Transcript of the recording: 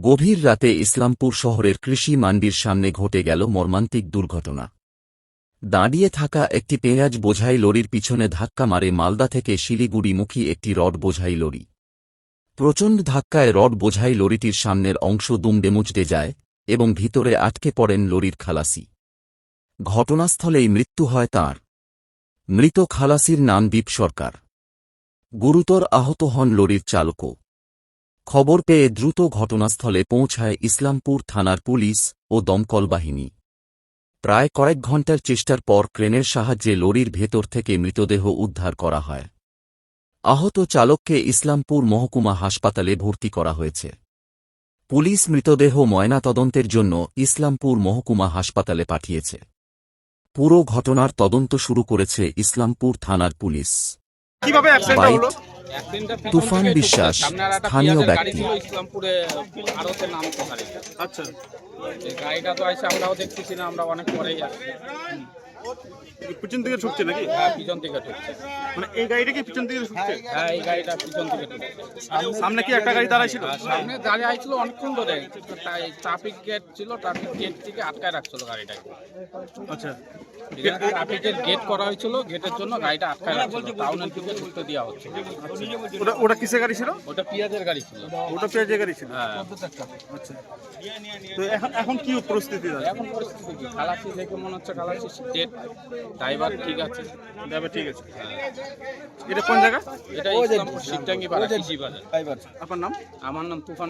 গভীর রাতে ইসলামপুর শহরের কৃষি মান্ডির সামনে ঘটে গেল মর্মান্তিক দুর্ঘটনা। দাঁড়িয়ে থাকা একটি পেঁয়াজ বোঝাই লরির পিছনে ধাক্কা মারে মালদা থেকে শিলিগুড়িমুখী একটি রড বোঝাই লরি। প্রচণ্ড ধাক্কায় রড বোঝাই লরিটির সামনের অংশ দুমড়ে মুচড়ে যায় এবং ভিতরে আটকে পড়েন লরির খালাসি। ঘটনাস্থলেই মৃত্যু হয় তাঁর। মৃত খালাসির নাম দীপ সরকার। গুরুতর আহত হন লরির চালকও। খবর পেয়ে দ্রুত ঘটনাস্থলে পৌঁছায় ইসলামপুর থানার পুলিশ ও দমকল বাহিনী। প্রায় কয়েক ঘণ্টার চেষ্টার পর ক্রেনের সাহায্যে লরির ভেতর থেকে মৃতদেহ উদ্ধার করা হয়। আহত চালককে ইসলামপুর মহকুমা হাসপাতালে ভর্তি করা হয়েছে। পুলিশ মৃতদেহ ময়নাতদন্তের জন্য ইসলামপুর মহকুমা হাসপাতালে পাঠিয়েছে। পুরো ঘটনার তদন্ত শুরু করেছে ইসলামপুর থানার পুলিশ। কীভাবে তুফান বিশ্বাস, স্থানীয় ব্যক্তি। আচ্ছা গাড়িটা তো আছে আমরাও দেখতেছি না আমরা অনেক পরেই আসছি পিছন থেকে ছুটছে নাকি? হ্যাঁ পিছন থেকে ঢুকছে মানে এই গাড়িটা কি পিছন থেকে ছুটছে? হ্যাঁ এই গাড়িটা পিছন ঢুকছে সামনে কি একটা গাড়ি দাঁড়াইছিল সামনে দাঁড়িয়ে আইছিল অনেকক্ষণ ধরে। ট্রাফিক গেট ছিল ট্রাফিক গেট থেকে আটকায় রাখছিল গাড়িটাকে। আচ্ছা। ট্রাফিকের গেট করা হয়েছিল গেটের জন্য গাড়িটা আটকায় রাখছিল। টাউনের দিকে ঢুকতে দেওয়া হচ্ছে। ওটা ওটা কিসের গাড়ি ছিল? ওটা পিয়াজের গাড়ি ছিল। ওটা পেঁয়াজের গাড়ি ছিল? হ্যাঁ। আচ্ছা। তো এখন এখন কি পরিস্থিতি এখন পরিস্থিতি খালাসি দেখে মনে হচ্ছে খালাসি ডেট ড্রাইভার ঠিক আছে। ড্রাইভার ঠিক আছে। এটা কোন জায়গা? এটা ইসলামপুর শিবটাঙ্গি পাড়া কৃষি বাজার আপনার নাম? আমার নাম তুফান